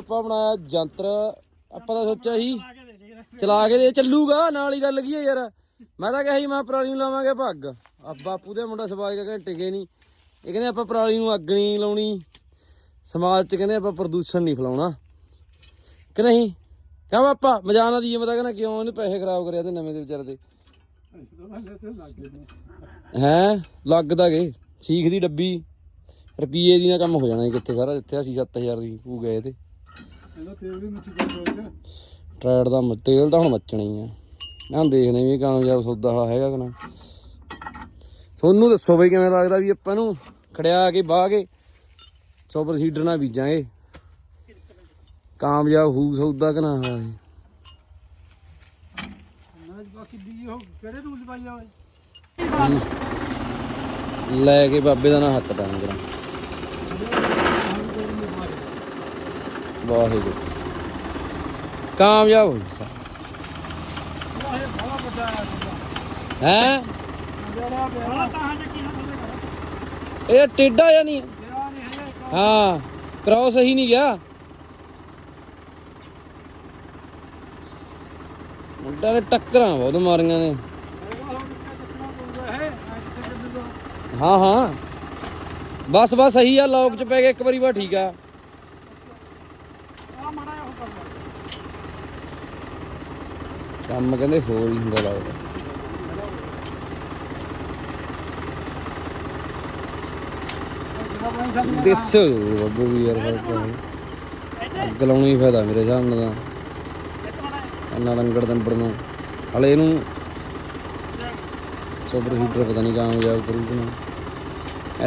ਆਪਾਂ ਬਣਾਇਆ ਯੰਤਰ ਆਪਾਂ ਤਾਂ ਸੋਚਿਆ ਸੀ, ਚਲਾ ਕੇ ਦੇ, ਚੱਲੂਗਾ, ਨਾਲ ਹੀ ਗੱਲ ਕੀ ਹੈ ਯਾਰ। ਮੈਂ ਤਾਂ ਕਿਹਾ ਸੀ, ਮੈਂ ਪਰਾਲੀ ਨੂੰ ਲਾਵਾਂਗੇ ਭੱਗ ਆ ਬਾਪੂ ਦੇ ਮੁੰਡਾ ਸਵਾਜ ਕੇ ਕਹਿੰਦੇ ਟਿਕੇ ਨਹੀਂ ਇਹ ਕਹਿੰਦੇ ਆਪਾਂ ਪਰਾਲੀ ਨੂੰ ਅੱਗ ਨਹੀਂ ਲਾਉਣੀ। ਸਮਾਜ ਚ ਕਹਿੰਦੇ ਆਪਾਂ ਪ੍ਰਦੂਸ਼ਣ ਨਹੀਂ ਫੈਲਾਉਣਾ। ਕਿ ਨਹੀਂ? ਕਹਾਂ ਪਾਪਾ ਮਜਾਨਾ ਦੀ ਮੈਂ ਤਾਂ ਕਹਿੰਦਾ, ਕਿਉਂ ਉਹਨੇ ਪੈਸੇ ਖਰਾਬ ਕਰਿਆ ਤੇ ਨਵੇਂ ਦੇ ਵਿਚਾਰੇ ਦੇ? ਹੈ? ਲੱਗਦਾ ਗਏ। ਸੀਖ ਦੀ ਡੱਬੀ। ਰੁਪਈਏ ਦੀ ਨਾ ਕੰਮ ਹੋ ਜਾਣਾ ਕਿੱਥੇ ਸਾਰਾ, ਜਿੱਥੇ ਅਸੀਂ 7000 ਦੀ ਉਹ ਗਏ ਤੇ। ਇਹਦਾ ਤੇਲ ਵੀ ਟਰੈਡ ਦਾ ਮ- ਤੇਲ ਤਾਂ ਹੁਣ ਮੱਚਣਾ ਆ। ਆਂ ਦੇਖਦੇ ਵੀ ਕਾਮਯਾਬ ਸੌਦਾ ਵਾਲਾ ਹੈਗਾ ਕਿ ਨਾ। ਤੁਹਾਨੂੰ ਦੱਸੋ ਬਈ ਕਿਵੇਂ ਲੱਗਦਾ ਵੀ ਆਪਾਂ ਨੂੰ ਖੜਿਆ ਕੇ ਬਾਹ ਕੇ ਸੁਪਰ ਸੀਡਰ ਨਾਲ ਬੀਜਾਂਗੇ। ਕਾਮਯਾਬ ਹੋਊ ਸੌਦਾ ਕਿ ਨਾ ਹੋਇਆ ਨਾ ਬਾਕੀ ਬੀਜ ਉਹ ਕਿਹੜੇ ਰੂਲ ਪਾਈ ਆ ਲੈ ਕੇ ਬਾਬੇ ਦਾ ਨਾ ਹੱਕ ਤਾਂ ਕਰਾਂ ਵਾਹਿਗੁਰੂ। ਕਾਮਯਾਬ ਹੋ ਜਾ ਹੈ? ਇਹ ਟੇਡਾ ਜਾਂ ਨਹੀਂ ਹਾਂ। ਕ੍ਰਾਸ ਸਹੀ ਨਹੀਂ ਗਿਆ। ਮੁੰਡਾ ਨੇ ਟੱਕਰਾਂ ਬਹੁਤ ਮਾਰੀਆਂ ਨੇ। ਹਾਂ ਹਾਂ। ਬਸ ਬਸ ਸਹੀ ਆ ਲੌਕ ਚ ਪੈ ਗਿਆ ਇੱਕ ਵਾਰੀ ਵਾ ਠੀਕ ਆ ਆ ਮਾੜਾ ਜਿਹਾ ਉਹ ਕਰ ਲੈ ਕੰਮ ਕਹਿੰਦੇ ਹੋਰ ਹੀ ਹੁੰਦਾ ਲੱਗਦਾ। ਦੱਸੋ ਬੱਬੂ ਵੀ ਯਾਰ ਅੱਗ ਲਾਉਣਾ ਹੀ ਫਾਇਦਾ ਮੇਰੇ ਹਿਸਾਬ ਨਾਲ ਤਾਂ। ਇੰਨਾ ਰੰਗੜ ਦੰਬੜ ਨੂੰ। ਹਲੇ ਇਹਨੂੰ ਸੁਪਰ ਹੀਟਰ ਪਤਾ ਨਹੀਂ ਕਾਮਯਾਬ ਕਰੂ ਕਿ ਨਾ।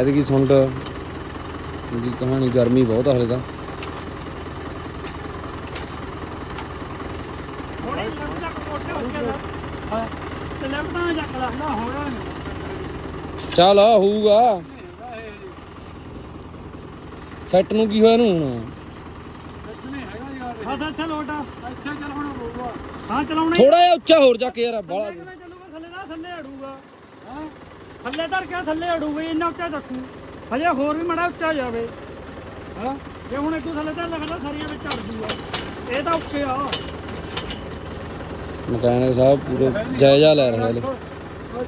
ਐਤਕੀ ਸੁੰਡ। ਦੀ ਕਹਾਣੀ ਗਰਮੀ ਬਹੁਤ ਆ ਹਲੇ ਤਾਂ। ਥੋੜੀ ਲੈਫਟ ਤੱਕ ਮੋਟੇ ਹੋ ਕੇ ਹਾਂ ਤੇ ਲੈਫਟ ਤਾਂ ਚੱਕ ਲਾ। ਨਾ ਹੋਣਾ ਨਹੀਂ। ਚੱਲ ਆ ਹੋਊਗਾ। ਸੈੱਟ ਨੂੰ ਕੀ ਹੋਇਆ ਇਹਨੂੰ ਹੁਣ? ਹਾਂ ਤਾਂ ਚੱਲ ਓਟਾ ਇੱਥੇ ਚੱਲ ਹੁਣ ਹੋਊਗਾ। ਹਾਂ ਚਲਾਉਣਾ ਥੋੜਾ ਜਿਹਾ ਉੱਚਾ ਹੋਰ ਜਾ ਕੇ ਯਾਰ ਬਾਲਾ ਕਿਵੇਂ ਚੱਲੂਗਾ? ਥੱਲੇ ਦਾ ਥੱਲੇ ਅੜੂਗਾ। ਹਾਂ ਥੱਲੇ ਧਰ ਕੇ ਥੱਲੇ ਅੜੂਗਾ। ਇੰਨਾ ਉੱਚਾ ਰੱਖੂ ਹਜੇ ਹੋਰ ਵੀ ਮੜਾ ਉੱਚਾ ਜਾਵੇ। ਹਾਂ ਜੇ ਹੁਣ ਇੱਕੋ ਥੱਲੇ ਧਰ ਲੱਗਦਾ ਸਾਰੀਆਂ ਵਿੱਚ ਅੜ ਜੂਗਾ। ਇਹ ਤਾਂ ਉੱਚੇ ਆ। ਮਕੈਨਿਕ ਸਾਹਿਬ ਪੂਰੇ ਜਾਇਜ਼ਾ ਲੈ ਰਹੇ ਹਲੇ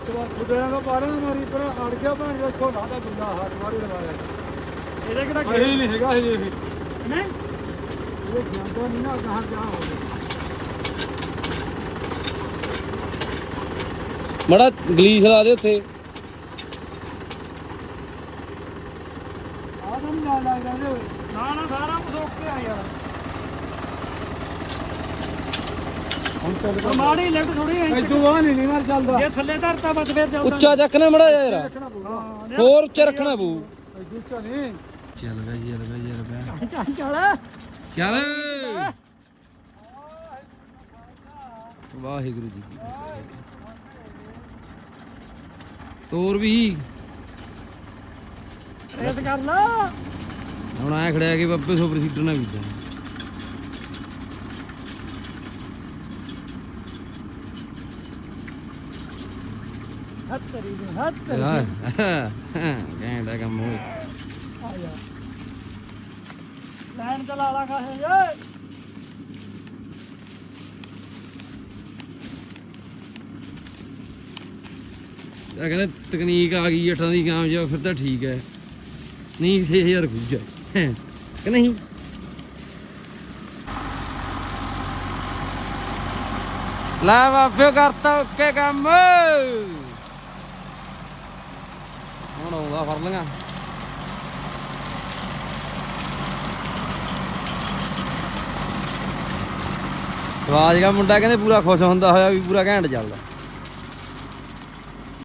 ਛੁੱਟਿਆਂ ਦਾ ਪਾਰੇ ਮਾਰੀ ਪਰ ਅੜ ਗਿਆ ਭੈਣ ਜੋ ਇੱਥੋਂ ਲਾਦਾ ਗੁੰਡਾ ਹੱਥ ਮਾਰੀ ਲਵਾਇਆ ਇਹਦੇ ਕਿਹੜਾ ਗੇੜੀ ਨਹੀਂ ਹੈਗਾ ਹਜੇ ਵੀ ਨਹੀਂ ਇਹ ਜਾਂਦਾ ਨਹੀਂ ਨਾ ਕਹਾਂ ਜਾ ਹੋ ਮੜਾ ਗਲੀਸ ਲਾ ਦੇ ਉੱਥੇ। ਆ ਤਾਂ ਨਹੀਂ ਨਾਲ ਲੱਗ ਜਾਂਦੇ ਨਾ ਨਾ ਸਾਰਾ ਕੁਝ ਓਕੇ ਆ ਯਾਰ ਹੁਣ ਚੱਲ ਮਾੜੀ ਲੈਫਟ ਥੋੜੀ ਐ ਇਦੋਂ ਆ ਨਹੀਂ ਨਹੀਂ ਮਾਰ ਚੱਲਦਾ। ਇਹ ਥੱਲੇ ਧਰਤਾ ਬਸ ਫੇਰ ਚੱਲਦਾ। ਉੱਚਾ ਚੱਕਣਾ ਮੜਾ ਯਾਰ। ਹੋਰ ਉੱਚਾ ਰੱਖਣਾ ਪਊ। ਇਦੋਂ ਉੱਚਾ ਨਹੀਂ। ਚੱਲ ਵੇ ਚੱਲ ਵੇ ਚੱਲ ਵੇ ਚੱਲ ਚੱਲ। ਚੱਲ। ਵਾਹਿਗੁਰੂ ਜੀ। ਤੋਰ ਵੀ। ਰੇਤ ਕਰ ਲਾ। ਹੁਣ ਆਇਆ ਖੜਿਆ ਕਿ ਬੱਬੇ ਸੁਪਰ ਸੀਟਰ ਨਾਲ ਬੀਜਾਂ ਹੱਥ ਤਰੀ ਦੇ ਹੱਥ ਕਹਿੰਦਾ ਕੰਮ ਹੋਏ ਆ ਜਾ ਲਾਈਨ ਚਲਾ ਲਾ ਕਾਹੇ ਓਏ ਆ ਕਹਿੰਦਾ ਤਕਨੀਕ ਆ ਗਈ ਅੱਠਾਂ ਦੀ ਕਾਮਯਾਬ ਫਿਰ ਤਾਂ ਠੀਕ ਹੈ। ਨਹੀਂ 6000 ਖੁੱਜਾ ਕਿ ਨਹੀਂ? ਲੈ ਬਾਬਿਓ ਕਰਤਾ ਓਕੇ ਕੰਮ। ਹੁਣ ਆਉਂਦਾ ਫੜ ਲੀਆਂ ਸਵਾਜ ਦਾ ਮੁੰਡਾ ਕਹਿੰਦੇ ਪੂਰਾ ਖੁਸ਼ ਹੁੰਦਾ ਹੋਇਆ ਵੀ ਪੂਰਾ ਘੈਂਟ ਚੱਲਦਾ।